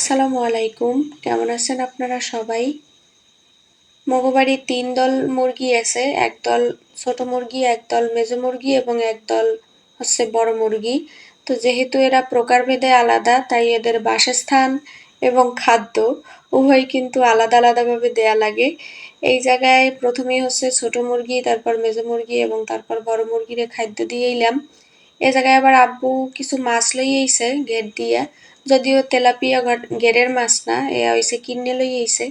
আসসালামু আলাইকুম। কেমন আছেন আপনারা সবাই? মগবাড়ি তিন দল মুরগি আছে একদল ছোট মুরগি একদল মেজো মুরগি এবং একদল হচ্ছে বড় মুরগি। তো যেহেতু এরা প্রকারভেদে আলাদা, তাই এদের বাসস্থান এবং খাদ্য উভয় কিন্তু আলাদা আলাদাভাবে দেয়া লাগে। এই জায়গায় প্রথমেই হচ্ছে ছোট মুরগি, তারপর মেজো মুরগি এবং তারপর বড় মুরগিরে খাদ্য দিয়ে এলাম। এ জায়গায় আবার আব্বু কিছু মাছ লই আইছে গেট দিয়া। যদিও তেলাপিয়া গেরের মাছ না এ হইছে কিনে লই আইছে।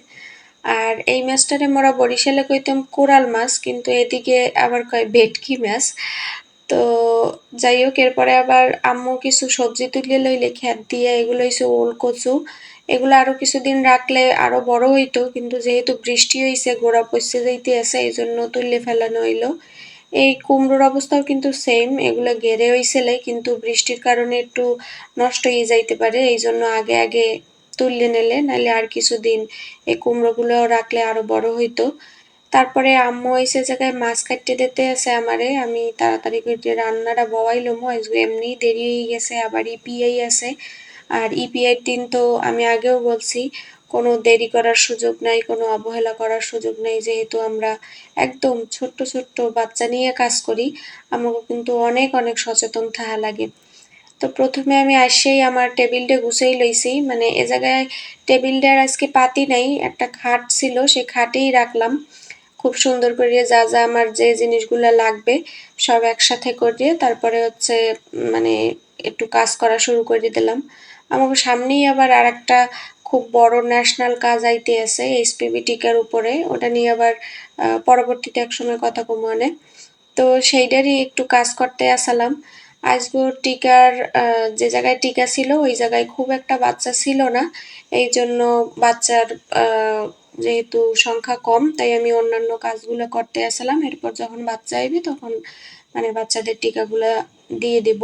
আর এই মাছটারে মোরা বরিশালে কইতাম কোরাল মাছ, কিন্তু এদিকে আবার কয় ভেটকি মাছ। তো যাই হোক এরপরে আবার আম্মু কিছু সবজি তুলে লইলে খ্যাত দিয়ে এগুলো হইছে ওল কচু। এগুলো আরও কিছুদিন রাখলে আরও বড় হইতো, কিন্তু যেহেতু বৃষ্টি হইছে, গোড়া পচে যাইতে আছে এই জন্য তুললে ফেলানো হইল। এই কুমড়োর অবস্থাও কিন্তু সেম এগুলো গেড়ে হইছিলে কিন্তু বৃষ্টির কারণে একটু নষ্ট হয়ে যাইতে পারে, এই জন্য আগে আগে তুললে নিলে নাহলে আর কিছুদিন এই কুমড়োগুলো রাখলে আরও বড় হইতো। তারপরে আম্মু এসে জায়গায় মাছ কাটতে দিতে আছে আমারে, আমি তাড়াতাড়ি করে রান্নাটা বওয়াইলাম এমনি দেরি হয়ে গেছে, আবার ইপিআই আছে। আর ইপিআই দিন তো আমি আগেও বলছি কোনো দেরি করার সুযোগ নাই, কোনো অবহেলা করার সুযোগ নেই, যেহেতু আমরা একদম ছোট্ট ছোট্ট বাচ্চা নিয়ে কাজ করি, আমাকে কিন্তু অনেক অনেক সচেতন থাকা লাগে। তো প্রথমে আমি আসেই আমার টেবিলটা গুছাই লইছি মানে এ জায়গায় টেবিলটার আজকে পাতি নাই, একটা খাট ছিল, সে খাটেই রাখলাম। খুব সুন্দর করে যা যা আমার যে জিনিসগুলো লাগবে, সব একসাথে করিয়ে তারপরে হচ্ছে মানে একটু কাজ করা শুরু করে দিলাম। আমাকে সামনেই আবার আর একটা খুব বড় ন্যাশনাল কাজ আইতে আছে এসপিবি টিকার উপরে। ওটা নিয়ে আবার পরবর্তীতে এক সময় কথা কমনে তো সেইটারই একটু কাজ করতে আসালাম। আজগো টিকার যে জায়গায় টিকা ছিল, ওই জায়গায় খুব একটা বাচ্চা ছিল না। এই জন্য বাচ্চার যেহেতু সংখ্যা কম, তাই আমি অন্যান্য কাজগুলো করতে আসলাম। এরপর যখন বাচ্চা আইবে, তখন মানে বাচ্চাদের টিকাগুলো দিয়ে দেব।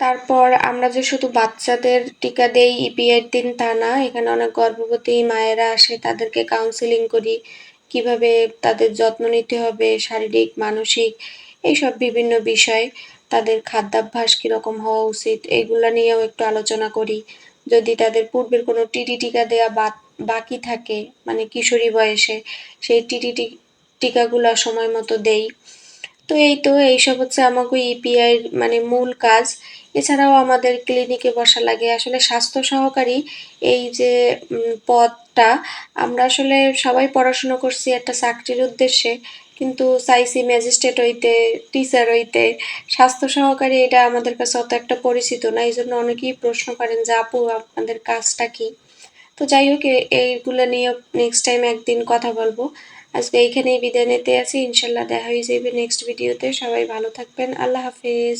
তারপর আমরা যে শুধু বাচ্চাদের টিকা দেই ইপিআইয়ের দিন তা না, এখানে অনেক গর্ভবতী মায়েরা আসে, তাদেরকে কাউন্সিলিং করি, কীভাবে তাদের যত্ন নিতে হবে, শারীরিক, মানসিক, এইসব বিভিন্ন বিষয়, তাদের খাদ্যাভ্যাস কীরকম হওয়া উচিত, এগুলো নিয়েও একটু আলোচনা করি। যদি তাদের পূর্বের কোনো টিটি টিকা দেওয়া বাকি থাকে মানে কিশোরী বয়সে, সেই টিটি টিকাগুলো সময় মতো দেই। তো এই তো, এইসব হচ্ছে আমাকে ইপিআইয়ের মানে মূল কাজ। এছাড়াও আমাদের ক্লিনিকে বসা লাগে। আসলে স্বাস্থ্য সহকারী এই যে পদটা আমরা আসলে সবাই পড়াশুনো করছি একটা চাকরির উদ্দেশ্যে। কিন্তু চাইছি ম্যাজিস্ট্রেট হইতে টিচার হইতে। স্বাস্থ্য সহকারী এটা আমাদের কাছে অত একটা পরিচিত না। এই জন্য অনেকেই প্রশ্ন করেন যে, আপু, আপনাদের কাজটা কি? তো যাই হোক এইগুলো নিয়ে নেক্সট টাইম একদিন কথা বলব। আজকে এইখানেই বিদায় নিতে আছি ইনশাল্লাহ দেখা হয়ে যাবে নেক্সট ভিডিওতে সবাই ভালো থাকবেন। আল্লাহ হাফিজ।